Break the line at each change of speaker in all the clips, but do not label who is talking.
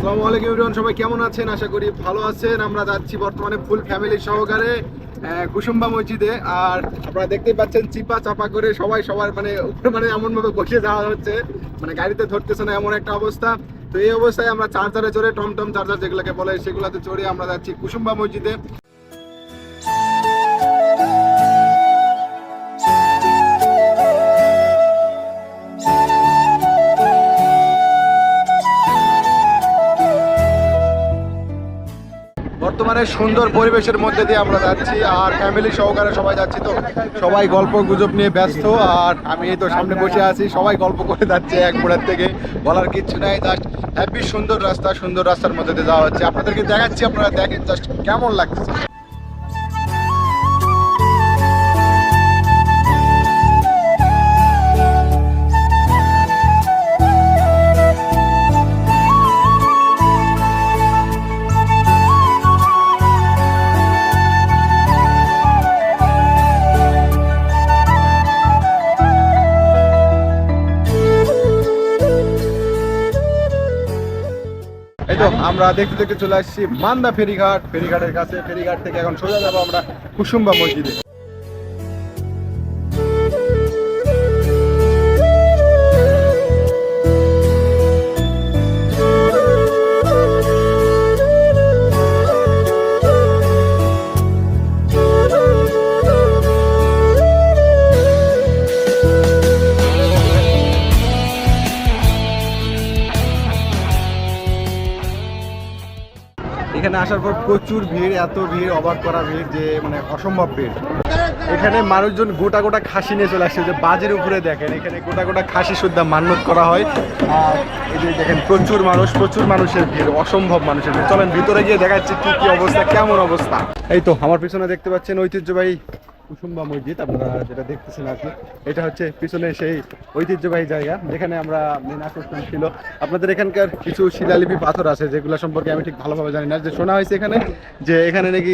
আসসালামু আলাইকুম এভরিওয়ান, সবাই কেমন আছেন? আশা করি ভালো আছেন। আমরা যাচ্ছি বর্তমানে ফুল ফ্যামিলি সহকারে কুসুম্বা মসজিদে। আর আপনারা দেখতেই পাচ্ছেন, চিপা চাপা করে সবাই সবার মানে উপরে মানে এমন ভাবে বসিয়ে যাওয়া হচ্ছে মানে গাড়িতে ধরতেছে না এমন একটা অবস্থা। তো এই অবস্থায় আমরা চার্জারে চড়ে টম টম চার্জার যেগুলোকে বলে সেগুলোতে চড়ে আমরা যাচ্ছি কুসুম্বা মসজিদে। বর্তমানে সুন্দর পরিবেশের মধ্যে দিয়ে আমরা যাচ্ছি আর ফ্যামিলি সহকারে সবাই যাচ্ছি তো সবাই গল্প গুজব নিয়ে ব্যস্ত আর আমি এই তো সামনে বসে আছি, সবাই গল্প করে যাচ্ছে এক বোড়ার থেকে, বলার কিচ্ছু নাই জাস্ট হ্যাপি সুন্দর রাস্তা, সুন্দর রাস্তার মধ্যে দিয়ে যাওয়া হচ্ছে। আপনাদেরকে দেখাচ্ছি, আপনারা দেখেন জাস্ট কেমন লাগতেছে তো আমরা দেখতে দেখতে চলে আসছি মান্দা ফেরিঘাট। ফেরিঘাটের কাছে, ফেরিঘাট থেকে এখন সোজা যাব আমরা কুসুম্বা মসজিদে। এখানে আসার পর প্রচুর ভিড়, এত ভিড়, অবাক করা ভিড় যে মানে অসম্ভব ভিড়। এখানে মানুষজন গোটা গোটা খাসি নিয়ে চলে আসছে, যে বাজের উপরে দেখেন, এখানে গোটা গোটা খাসি সুদ্ধা মান্যত করা হয়। আর এই যে দেখেন, প্রচুর মানুষ, প্রচুর মানুষের ভিড়, অসম্ভব মানুষের ভিড়। চলেন, ভিতরে গিয়ে দেখাচ্ছি কি কি অবস্থা, কেমন অবস্থা। এই তো, আমার পিছনে দেখতে পাচ্ছেন ঐতিহ্যবাহী কুসুম্বা মসজিদ আপনারা যেটা দেখতেছেন আর কি। এটা হচ্ছে পিছনে সেই ঐতিহ্যবাহী জায়গা, যেখানে আমরা মেন আকর্ষণ ছিল। আপনাদের এখানকার কিছু শিলালিপি পাথর আছে, যেগুলো সম্পর্কে আমি ঠিক ভালোভাবে জানি না। যে শোনা হয়েছে এখানে, যে এখানে নাকি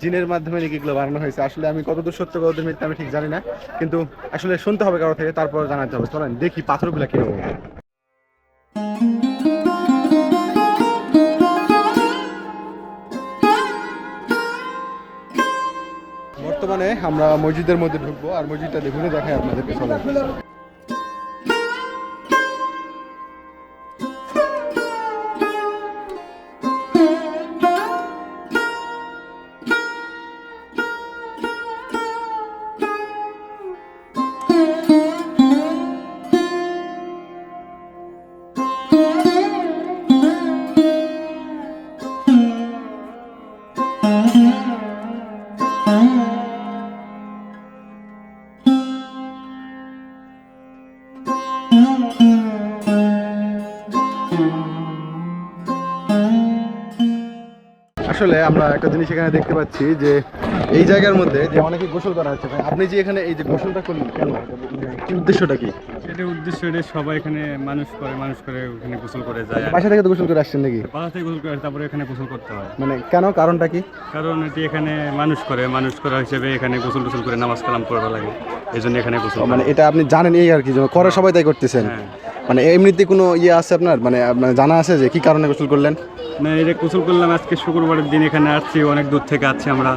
জিনের মাধ্যমে নাকি এগুলো বানানো হয়েছে। আসলে আমি কতদূর সত্য, কতদূর মিথ্যা আমি ঠিক জানি না। কিন্তু আসলে শুনতে হবে কারও থেকে, তারপর জানাতে হবে। চলেন, দেখি পাথরগুলো কীরকম। বর্তমানে আমরা মসজিদের মধ্যে ঢুকবো আর মসজিদটা দেখুন দেখাই আপনাদেরকে চলেন আসলে আমরা একটা জিনিস এখানে দেখতে পাচ্ছি যে এই জায়গার মধ্যে যে অনেকে গোসল করা হচ্ছে ভাই, আপনি যে এখানে এই যে গোসলটা করলেন কেন? কি উদ্দেশ্যটা কি?
এটা উদ্দেশ্য এটা সবাই এখানে মানুষ করে মানুষ করে ওখানে গোসল করে যায়
বাসা থেকে তো গোসল করে আসছেন নাকি?
পাশা থেকে গোসল করে তারপরে এখানে গোসল করতে হয়।
মানে কেন কারণটা কি?
কারণ এটি এখানে মানুষ করে মানুষ করা হিসেবে এখানে গোসল গোসল করে নামাজ কালাম করা লাগে। এই জন্য এখানে গোসল
মানে এটা আপনি জানেন এই আর কি যে করে সবাই তাই করতেছেন।
হ্যাঁ।
মানে এমনিতে কোনো ইয়ে আছে আপনার? মানে আপনার জানা আছে যে কি কারণে গোসল করলেন?
না এটা গোসল করলাম আজকে শুক্রবারের দিন এখানে আসছি অনেক দূর থেকে আসছি আমরা।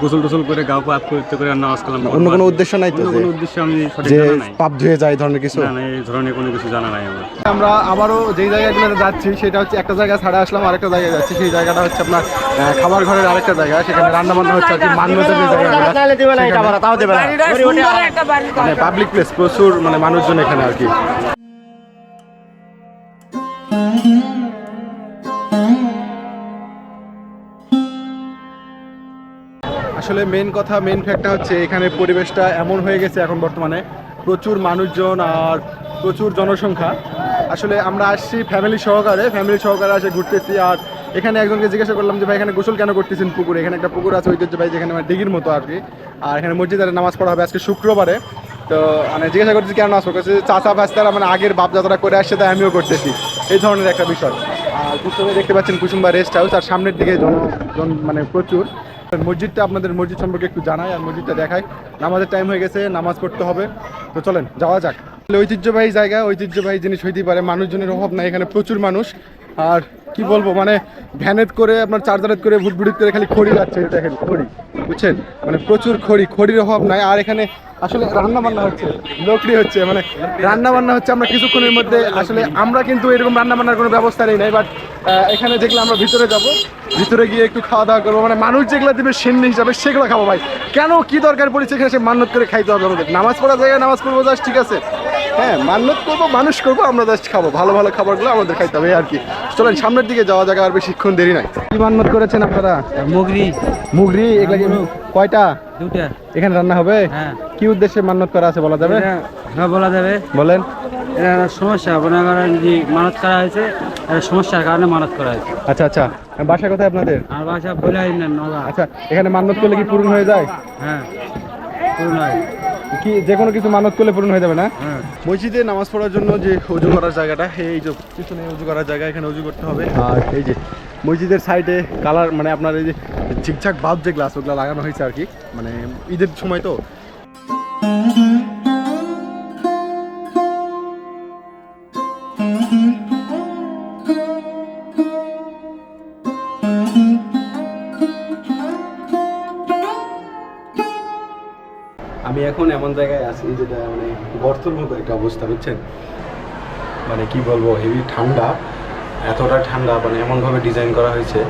গোসল টোসল করে গাও পাপ করতে করে আর নামাজ কালাম
অন্য কোনো উদ্দেশ্য নাই তো
কোনো উদ্দেশ্য আমি
যে পাপ ধুয়ে যায় ধরনের কিছু?
না না এই ধরনের কোনো কিছু জানা নাই আমার।
আমরা আবারও যেই জায়গাগুলোতে যাচ্ছি সেটা হচ্ছে একটা জায়গা ছাড়া আসলাম আরেকটা জায়গায় যাচ্ছি। সেই জায়গাটা হচ্ছে আপনার আহ, খাবার ঘরের আরেকটা জায়গা সেখানে রান্না বান্না হচ্ছে আর কি মান্যতার যে জায়গাগুলো সেখানে- মানে পাবলিক প্লেস প্রচুর মানে মানুষজন এখানে আর কি। আসলে মেন কথা মেন ফ্যাক্টটা হচ্ছে এখানে পরিবেশটা এমন হয়ে গেছে এখন বর্তমানে। প্রচুর মানুষজন আর প্রচুর জনসংখ্যা। আসলে আমরা আসছি ফ্যামিলি সহকারে ফ্যামিলি সহকারে আসে ঘুরতেছি আর এখানে একজনকে জিজ্ঞাসা করলাম যে, ভাই, এখানে গোসল কেন করতেছেন পুকুরে? এখানে একটা পুকুর আছে ঐতিহ্য, ভাই, যেখানে মানে দিঘির মতো আর কি আর এখানে মসজিদে নামাজ পড়া হবে আজকে শুক্রবারে। তো মানে জিজ্ঞাসা করতেছি, কেন নামাজ পড়তেছে চাচা ফাস্তারা মানে আগের বাপ যাত্রা করে আসছে, তাই আমিও করতেছি। এই ধরনের একটা বিষয়। আর কুসুমে দেখতে পাচ্ছেন কুসুম্বা রেস্ট হাউস, আর সামনের দিকে জন মানে প্রচুর। মসজিদটা আপনাদের মসজিদ সম্পর্কে একটু জানাই আর মসজিদটা দেখাই। নামাজের টাইম হয়ে গেছে, নামাজ পড়তে হবে। তো চলেন, যাওয়া যাক। ঐতিহ্যবাহী জায়গা, ঐতিহ্যবাহী জিনিস হইতেই পারে, মানুষজনের অভাব নাই, এখানে প্রচুর মানুষ। আর কি বলব মানে ভ্যানেত করে আপনার চার্জারেত করে ভুট ভুট করে খালি খড়ি যাচ্ছে দেখেন খড়ি, বুঝছেন? মানে প্রচুর খড়ি, খড়ির অভাব নাই। আর এখানে আসলে রান্না বান্না হচ্ছে লোকড়ি হচ্ছে মানে রান্না বান্না হচ্ছে আমরা কিছুক্ষণের মধ্যে আসলে আমরা কিন্তু এরকম রান্না বান্নার কোনো ব্যবস্থা নেই নাই বাট এখানে যেগুলো আমরা ভিতরে যাব ভিতরে গিয়ে একটু খাওয়া দাওয়া করব মানে মানুষ যেগুলো দিবে সেন্নি হিসাবে সেগুলো খাব ভাই। কেন কি দরকার পড়েছে এখানে সে মান্যত করে খাইতে হবে আমাদের? নামাজ পড়া জায়গায় নামাজ পড়ব জাস্ট ঠিক আছে? হ্যাঁ মান্যত করব মানুষ করব আমরা জাস্ট খাব। ভালো ভালো খাবারগুলো আমাদের খাইতে হবে আর কি। চলেন সামনের দিকে যাওয়া জায়গা আর বেশিক্ষণ দেরি নাই। কি মান্যত করেছেন আপনারা?
মুগরি।
মুগরি এগুলা কয়টা?
দুটা
এখানে রান্না হবে?
হ্যাঁ।
কি উদ্দেশ্যে মান্যত করা আছে বলা যাবে?
হ্যাঁ বলা যাবে।
বলেন।
সমস্যা মনে করেন যে মানত করা হয়েছে সমস্যার কারণে মানত করা হয়েছে।
আচ্ছা আচ্ছা। বাসা কোথায় আপনাদের?
আর বাসা বলে না নগা।
আচ্ছা এখানে মান্যত করলে কি পূরণ হয়ে যায়?
হ্যাঁ পূর্ণ হয়।
কি যে কোনো কিছু মানত করলে পূরণ হয়ে যাবে না?
হ্যাঁ।
মসজিদে নামাজ পড়ার জন্য যে উজু করার জায়গাটা এই যে পিছনে উজু করার জায়গা এখানে উজু করতে হবে। আর এই যে মসজিদের সাইডে কালার মানে আপনার এই যে ঝিকঝাক বাল্ব যে গ্লাস ওগুলো লাগানো হয়েছে আর কি। মানে ঈদের সময় তো। আমি এখন এমন জায়গায় আছি যেটা মানে গর্তর মতো একটা অবস্থা, বুঝছেন? মানে কি বলব হেভি ঠান্ডা। এতটা ঠান্ডা মানে এমনভাবে ডিজাইন করা হয়েছে।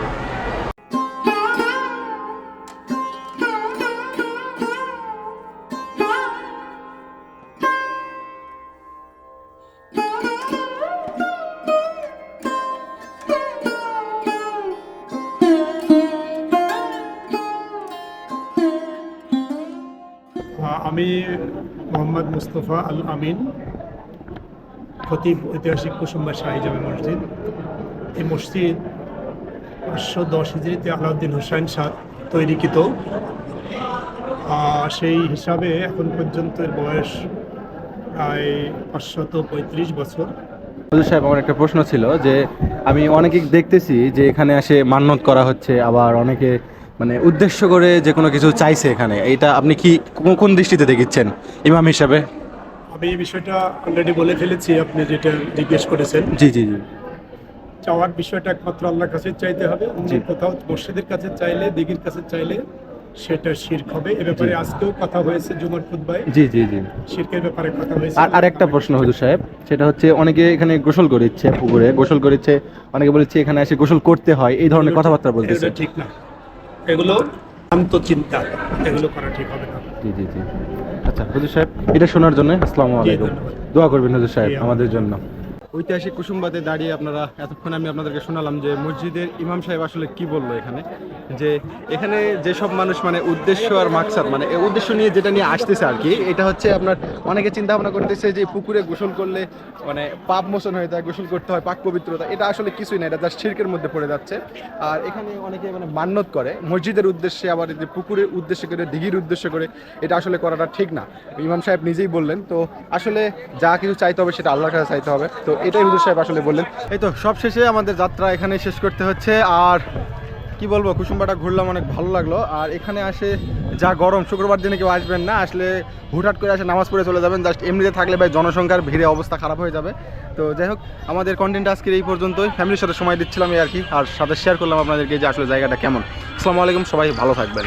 আমি মোহাম্মদ মুস্তফা আল আমিন। খতিব ঐতিহাসিক কুসুম্বা শাহী জামে মসজিদ। এই মসজিদ পাঁচশো দশ হিজড়িতে আলাউদ্দিন হোসেন শাহ তৈরিকৃত। সেই হিসাবে এখন পর্যন্ত এর বয়স প্রায় পাঁচশত পঁয়ত্রিশ বছর।
সাহেব, আমার একটা প্রশ্ন ছিল যে আমি অনেকে দেখতেছি যে এখানে আসে মান্যত করা হচ্ছে, আবার অনেকে মানে উদ্দেশ্য করে যে কোনো কিছু চাইছে এখানে। এটা আপনি কি কোন- কোন দৃষ্টিতে দেখিচ্ছেন ইমাম হিসাবে?
আমি এই বিষয়টা অলরেডি বলে ফেলেছি আপনি যেটা জিজ্ঞেস করেছেন।
জি জি জি।
চাওয়ার বিষয়টা একমাত্র আল্লাহর কাছে চাইতে হবে অন্য। কোথাও মসজিদের কাছে চাইলে দিঘির কাছে চাইলে সেটা শির্ক হবে। এ ব্যাপারে আজকেও কথা হয়েছে জুমার খুদ্বায়
জি জি জি।
শির্কের ব্যাপারে কথা হয়েছে।
আর আরেকটা প্রশ্ন হুজুর সাহেব সেটা হচ্ছে অনেকে এখানে গোসল করিচ্ছে পুকুরে গোসল করিচ্ছে অনেকে বলেছে এখানে এসে গোসল করতে হয় এই ধরনের কথাবার্তা বলতেছে।
ঠিক না। এগুলো শান্ত চিন্তা এগুলো করা ঠিক হবে না।
জি জি জি। আচ্ছা হুজুর সাহেব এটা শোনার জন্য আসসালামু আলাইকুম। দোয়া করবেন হুজুর সাহেব আমাদের জন্য। ঐতিহাসিক কুসুমবাদে দাঁড়িয়ে আপনারা এতক্ষণ আমি আপনাদেরকে শোনালাম যে মসজিদের ইমাম সাহেব আসলে কি বলল এখানে? যে এখানে যেসব মানুষ মানে উদ্দেশ্য আর মাকসাদ মানে উদ্দেশ্য নিয়ে যেটা নিয়ে আসতেছে আর কি, এটা হচ্ছে আপনার অনেকে চিন্তা ভাবনা করতেছে যে পুকুরে গোসল করলে মানে পাপ মোচন হয়ে যায়, গোসল করতে হয়, পাক পবিত্রতা, এটা আসলে কিছুই না, এটা জাস্ট শিরকের মধ্যে পড়ে যাচ্ছে। আর এখানে অনেকে মানে মান্যত করে, মসজিদের উদ্দেশ্যে আবার যে পুকুরের উদ্দেশ্য করে, দিঘির উদ্দেশ্য করে, এটা আসলে করাটা ঠিক না। ইমাম সাহেব নিজেই বললেন, তো আসলে যা কিছু চাইতে হবে সেটা আল্লাহর কাছে চাইতে হবে। তো এটাই হুজুর সাহেব আসলে বললেন। এই তো, সব শেষে আমাদের যাত্রা এখানে শেষ করতে হচ্ছে। আর কি বলব, কুসুম্বাটা ঘুরলাম, অনেক ভালো লাগল। আর এখানে আসে যা গরম, শুক্রবার দিনে কেউ আসবেন না, আসলে হুটহাট করে আসে নামাজ পড়ে চলে যাবেন। জাস্ট এমনিতে থাকলে ভাই জনসংখ্যার ভিড়ে অবস্থা খারাপ হয়ে যাবে। তো যাই হোক, আমাদের কন্টেন্ট আজকের এই পর্যন্তই। ফ্যামিলির সাথে সময় দিচ্ছিলাম আর কি। আর সাথে শেয়ার করলাম আপনাদেরকে যে আসলে জায়গাটা কেমন। আসসালামু আলাইকুম, সবাই ভালো থাকবেন।